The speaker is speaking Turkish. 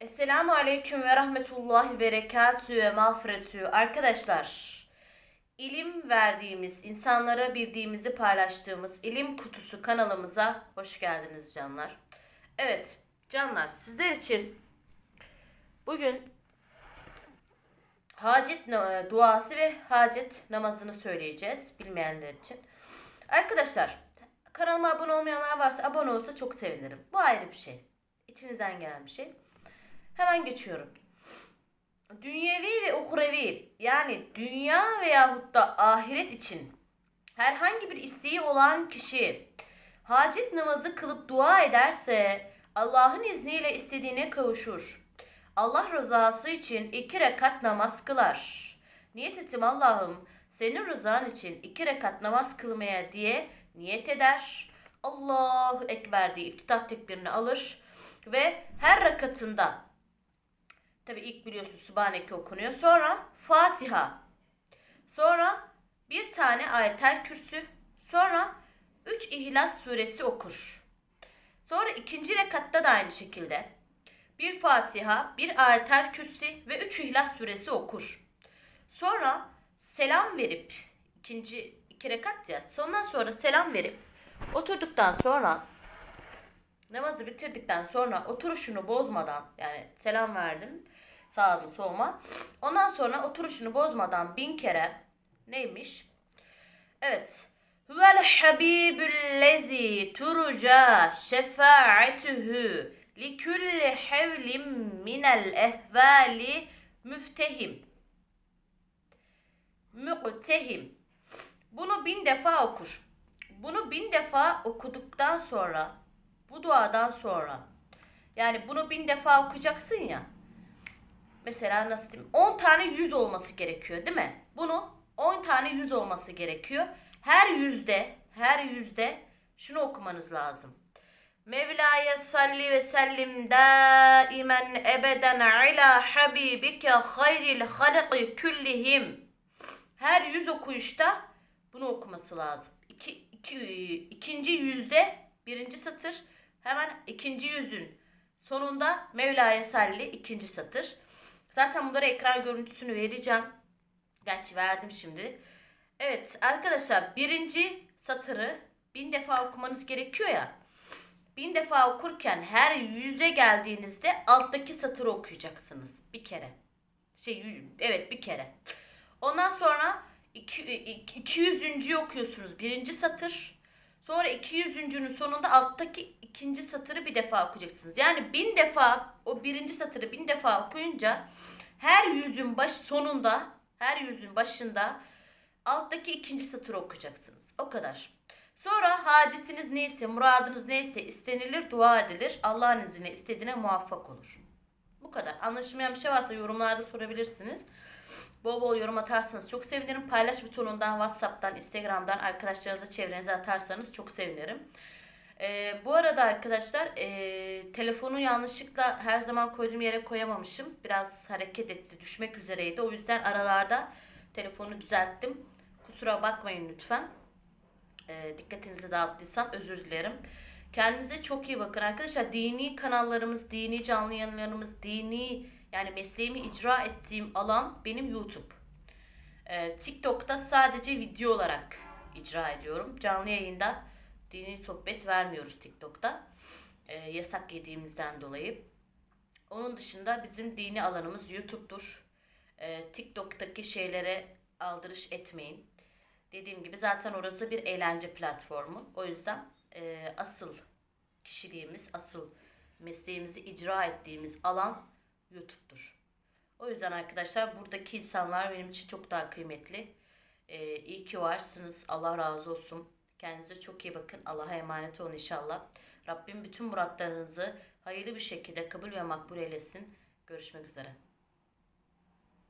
Esselamu Aleyküm ve Rahmetullahi Berekatü ve Mağfiretü. Arkadaşlar, ilim verdiğimiz, insanlara bildiğimizi paylaştığımız ilim kutusu kanalımıza hoş geldiniz canlar. Evet, canlar sizler için bugün hacet duası ve hacet namazını söyleyeceğiz bilmeyenler için. Arkadaşlar, kanalıma abone olmayanlar varsa abone olsa çok sevinirim. Bu ayrı bir şey. İçinizden gelen bir şey. Hemen geçiyorum. Dünyevi ve uhrevi yani dünya veyahut da ahiret için herhangi bir isteği olan kişi hacet namazı kılıp dua ederse Allah'ın izniyle istediğine kavuşur. Allah rızası için iki rekat namaz kılar. Niyet ettim Allah'ım senin rızan için iki rekat namaz kılmaya diye niyet eder. Allahu Ekber diye iftitah tekbirini alır ve her rakatında Tabi ilk biliyorsun Sübhaneke okunuyor. Sonra Fatiha. Sonra bir tane ayetel kürsü. Sonra 3 İhlas suresi okur. Sonra ikinci rekatta da aynı şekilde bir Fatiha, bir ayetel kürsü ve 3 İhlas suresi okur. Sonra selam verip ikinci iki rekat ya ondan sonra selam verip oturduktan sonra namazı bitirdikten sonra oturuşunu bozmadan yani selam verdim sağdım soluma. Ondan sonra oturuşunu bozmadan bin kere neymiş? Evet. Huvel habibüllezi turca şefaatühü li kulli hevlim minel ehvali müftehim. Mü'tehim. Bunu bin defa okur. Bunu bin defa okuduktan sonra, bu duadan sonra, yani bunu bin defa okuyacaksın ya, mesela nasıl diyeyim 10 tane yüz olması gerekiyor değil mi? Bunu 10 tane yüz olması gerekiyor. Her yüzde her yüzde şunu okumanız lazım. Mevla'ya salli ve sellim daimen ebeden ala habibike hayril halqi küllihim. Her yüz okuyuşta bunu okuması lazım. İki, iki, ikinci yüzde birinci satır hemen ikinci yüzün sonunda Mevla'ya salli ikinci satır. Zaten bunlara ekran görüntüsünü vereceğim. Gerçi verdim şimdi. Evet arkadaşlar birinci satırı bin defa okumanız gerekiyor ya. Bin defa okurken her yüze geldiğinizde alttaki satırı okuyacaksınız bir kere. Şey evet bir kere. Ondan sonra iki- iki- 200. okuyorsunuz birinci satır. Sonra 200.'ünün sonunda alttaki ikinci satırı bir defa okuyacaksınız. Yani bin defa o birinci satırı bin defa okuyunca her yüzün baş sonunda her yüzün başında alttaki ikinci satırı okuyacaksınız. O kadar. Sonra hacetiniz neyse, muradınız neyse istenilir, dua edilir. Allah'ın izniyle istediğine muvaffak olur. Bu kadar. Anlaşılmayan bir şey varsa yorumlarda sorabilirsiniz. Bol bol yorum atarsanız çok sevinirim. Paylaş butonundan, Whatsapp'tan, Instagram'dan arkadaşlarınıza, çevrenize atarsanız çok sevinirim. Ee, bu arada arkadaşlar e, telefonu yanlışlıkla her zaman koyduğum yere koyamamışım. Biraz hareket etti, düşmek üzereydi. O yüzden aralarda telefonu düzelttim. Kusura bakmayın lütfen. Ee, dikkatinizi dağıttıysam özür dilerim. Kendinize çok iyi bakın arkadaşlar. Dini kanallarımız, dini canlı yayınlarımız, dini yani mesleğimi icra ettiğim alan benim YouTube. Ee, TikTok'ta sadece video olarak icra ediyorum. Canlı yayında dini sohbet vermiyoruz TikTok'ta. Ee, yasak yediğimizden dolayı. Onun dışında bizim dini alanımız YouTube'dur. Ee, TikTok'taki şeylere aldırış etmeyin. Dediğim gibi zaten orası bir eğlence platformu. O yüzden e, asıl kişiliğimiz, asıl mesleğimizi icra ettiğimiz alan YouTube'dur. O yüzden arkadaşlar buradaki insanlar benim için çok daha kıymetli. Ee, iyi ki varsınız. Allah razı olsun. Kendinize çok iyi bakın. Allah'a emanet olun inşallah. Rabbim bütün muratlarınızı hayırlı bir şekilde kabul ve makbul eylesin. Görüşmek üzere.